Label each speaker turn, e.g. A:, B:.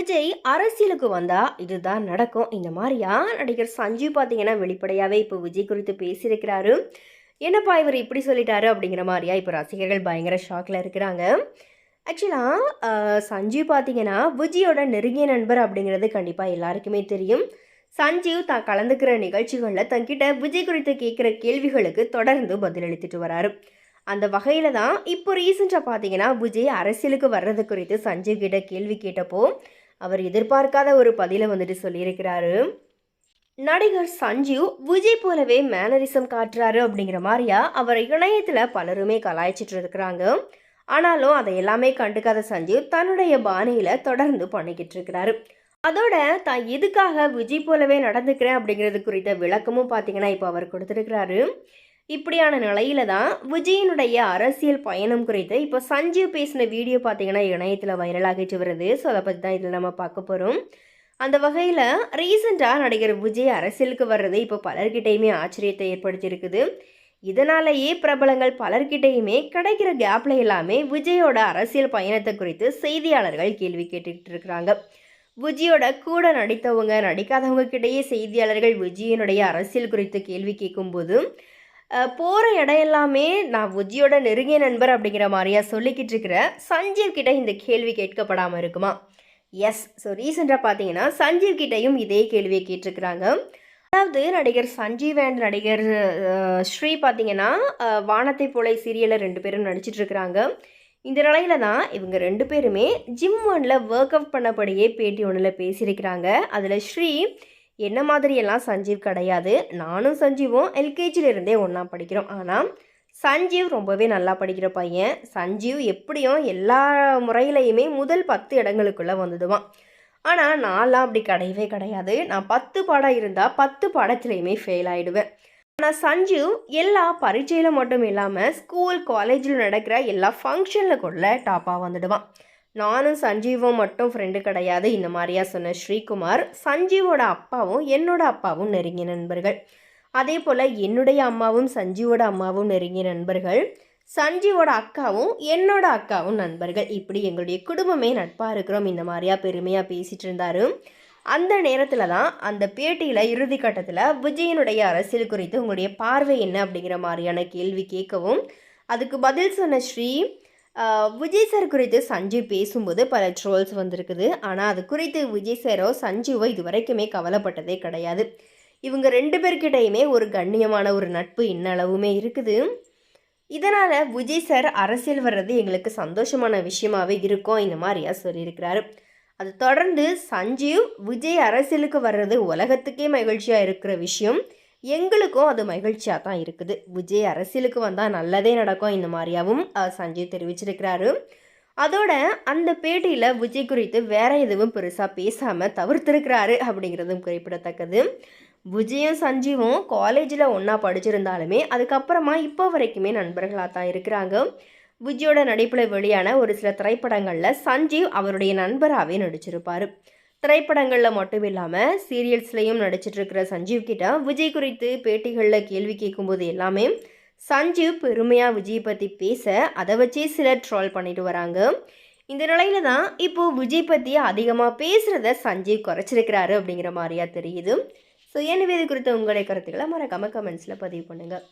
A: விஜய் அரசியலுக்கு வந்தா இதுதான் நடக்கும். இந்த மாதிரியா? நடிகர் சஞ்சீவ் பார்த்தீங்கன்னா வெளிப்படையாகவே இப்போ விஜய் குறித்து பேசியிருக்கிறாரு. என்னப்பா இவர் இப்படி சொல்லிட்டாரு அப்படிங்கிற மாதிரியா? இப்போ ரசிகர்கள் பயங்கர ஷாக்கில் இருக்கிறாங்க. ஆக்சுவலாக சஞ்சீவ் பார்த்தீங்கன்னா விஜயோட நெருங்கிய நண்பர் அப்படிங்கிறது கண்டிப்பாக எல்லாருக்குமே தெரியும். சஞ்சீவ் தான் கலந்துக்கிற நிகழ்ச்சிகளில் தங்கிட்ட விஜய் குறித்து கேட்குற கேள்விகளுக்கு தொடர்ந்து பதிலளித்துட்டு வராரு. அந்த வகையில் தான் இப்போ ரீசெண்டாக பார்த்தீங்கன்னா விஜய் அரசியலுக்கு வர்றது குறித்து சஞ்சீவ் கிட்ட கேள்வி கேட்டப்போ அவர் எதிர்பார்க்காத ஒரு பதிலை வந்துட்டு சொல்லியிருக்கிறாரு. நடிகர் சஞ்சீவ் விஜய் போலவே மேனரிசம் காட்டுறாரு அப்படிங்கிற மாதிரியா அவர் இணையத்தில் பலருமே கலாய்ச்சிட்டு இருக்கிறாங்க. ஆனாலும் அதை எல்லாமே கண்டுக்காத சஞ்சீவ் தன்னுடைய பாணியில் தொடர்ந்து பண்ணிக்கிட்டு இருக்கிறாரு. அதோட தான் எதுக்காக விஜய் போலவே நடந்துக்கிறேன் அப்படிங்கிறது குறித்த விளக்கமும் பார்த்தீங்கன்னா இப்போ அவர் கொடுத்துருக்கிறாரு. இப்படியான நிலையில தான் விஜயனுடைய அரசியல் பயணம் குறித்து இப்போ சஞ்சீவ் பேசின வீடியோ பார்த்தீங்கன்னா இணையத்தில் வைரலாகிட்டு வருது. ஸோ அதை பற்றி தான் இதில் நம்ம பார்க்க போகிறோம் அந்த வகையில் ரீசெண்டாக நடிகர் விஜய் அரசியலுக்கு வர்றது இப்போ பலர்கிட்டையுமே ஆச்சரியத்தை ஏற்படுத்தியிருக்குது. இதனாலேயே பிரபலங்கள் பலர்கிட்டையுமே கிடைக்கிற கேப்பில் எல்லாமே விஜயோட அரசியல் பயணத்தை குறித்து செய்தியாளர்கள் கேள்வி கேட்டுக்கிட்டு இருக்கிறாங்க. விஜயோட கூட நடித்தவங்க நடிக்காதவங்க கிட்டேயே செய்தியாளர்கள் விஜயனுடைய அரசியல் குறித்து கேள்வி கேட்கும்போது போகிற இடம் எல்லாமே நான் விஜயோட நெருங்கிய நண்பர் அப்படிங்கிற மாதிரியா சொல்லிக்கிட்டு இருக்கிற சஞ்சீவ் கிட்ட இந்த கேள்வி கேட்கப்படாமல் இருக்குமா? எஸ் ஸோ ரீசெண்டாக பார்த்தீங்கன்னா சஞ்சீவ் கிட்டையும் இதே கேள்வியை கேட்டிருக்கிறாங்க. அதாவது நடிகர் சஞ்சீவ் அண்ட் நடிகர் ஸ்ரீ பார்த்தீங்கன்னா வானத்தை போலை சீரியலில் ரெண்டு பேரும் நடிச்சிட்டு இருக்கிறாங்க. இந்த நிலையில தான் இவங்க ரெண்டு பேருமே ஜிம் ஒன்ல ஒர்க் அவுட் பண்ணபடியே பேட்டி ஒன்றில் பேசியிருக்கிறாங்க. அதில் ஸ்ரீ என்ன மாதிரியெல்லாம் சஞ்சீவ் கிடையாது? நானும் சஞ்சீவும் எல்கேஜிலிருந்தே ஒன்றா படிக்கிறோம். ஆனால் சஞ்சீவ் ரொம்பவே நல்லா படிக்கிற பையன். சஞ்சீவ் எப்படியும் எல்லா முறையிலையுமே முதல் பத்து இடங்களுக்குள்ளே வந்துடுவான். ஆனால் நான்லாம் அப்படி கிடையவே கிடையாது. நான் பத்து பாடம் இருந்தால் பத்து பாடத்துலேயுமே ஃபெயில் ஆகிடுவேன் ஆனால் சஞ்சீவ் எல்லா பரீட்சையில் மட்டும் இல்லாமல் ஸ்கூல் காலேஜில் நடக்கிற எல்லா ஃபங்க்ஷனில் கூட டாப்பாக வந்துடுவான். நானும் சஞ்சீவும் மட்டும் ஃப்ரெண்டு கிடையாது. இந்த மாதிரியா சொன்ன ஸ்ரீகுமார் சஞ்சீவோட அப்பாவும் என்னோட அப்பாவும் நெருங்கிய நண்பர்கள். அதே போல் என்னுடைய அம்மாவும் சஞ்சீவோட அம்மாவும் நெருங்கிய நண்பர்கள். சஞ்சீவோட அக்காவும் என்னோட அக்காவும் நண்பர்கள். இப்படி எங்களுடைய குடும்பமே நட்பாக இருக்கிறோம். இந்த மாதிரியா பெருமையாக பேசிகிட்டு இருந்தார். அந்த நேரத்தில் தான் அந்த பேட்டியில் இறுதி கட்டத்தில் விஜயனுடைய அரசியல் குறித்து உங்களுடைய பார்வை என்ன அப்படிங்கிற மாதிரியான கேள்வி கேட்கவும் அதுக்கு பதில் சொன்ன ஸ்ரீ விஜய் சார் குறித்து சஞ்சீவ் பேசும்போது பல ட்ரோல்ஸ் வந்திருக்குது. ஆனால் அது குறித்து விஜய் சாரோ சஞ்சீவோ இது வரைக்குமே கவலைப்பட்டதே கிடையாது. இவங்க ரெண்டு பேர்கிட்டையுமே ஒரு கண்ணியமான ஒரு நட்பு இன்னளவுமே இருக்குது. இதனால் விஜய் சார் அரசியல் வர்றது எங்களுக்கு சந்தோஷமான விஷயமாகவே இருக்கும் இந்த மாதிரியா சொல்லியிருக்கிறாரு. அது தொடர்ந்து சஞ்சீவ் விஜய் அரசியலுக்கு வர்றது உலகத்துக்கே மகிழ்ச்சியாக இருக்கிற விஷயம். எங்களுக்கும் அது மகிழ்ச்சியாக தான் இருக்குது. விஜய் அரசியலுக்கு வந்தால் நல்லதே நடக்கும் இந்த மாதிரியாவும் சஞ்சீவ் தெரிவிச்சிருக்கிறாரு. அதோட அந்த பேட்டியில் விஜய் குறித்து வேற எதுவும் பெருசாக பேசாமல் தவிர்த்திருக்கிறாரு அப்படிங்கிறதும் குறிப்பிடத்தக்கது. விஜயும் சஞ்சீவும் காலேஜில் ஒன்றா படிச்சிருந்தாலுமே அதுக்கப்புறமா இப்போ வரைக்குமே நண்பர்களாக தான் இருக்கிறாங்க. விஜயோட நடிப்பில் வெளியான ஒரு சில திரைப்படங்களில் சஞ்சீவ் அவருடைய நண்பராகவே நடிச்சிருப்பார். திரைப்படங்களில் மட்டும் இல்லாமல் சீரியல்ஸ்லேயும் நடிச்சிட்ருக்கிற சஞ்சீவ் கிட்ட விஜய் குறித்து பேட்டிகளில் கேள்வி கேட்கும்போது எல்லாமே சஞ்சீவ் பெருமையாக விஜய் பற்றி பேச அதை வச்சே சிலர் ட்ரால் பண்ணிட்டு வராங்க. இந்த நிலையில தான் இப்போது விஜய் பற்றி அதிகமாக பேசுகிறத சஞ்சீவ் குறைச்சிருக்கிறாரு அப்படிங்கிற மாதிரியா தெரியுது. ஸோ எனவே இது குறித்த உங்களுடைய கருத்துக்களை மறக்காமல் கமெண்ட்ஸில் பதிவு பண்ணுங்கள்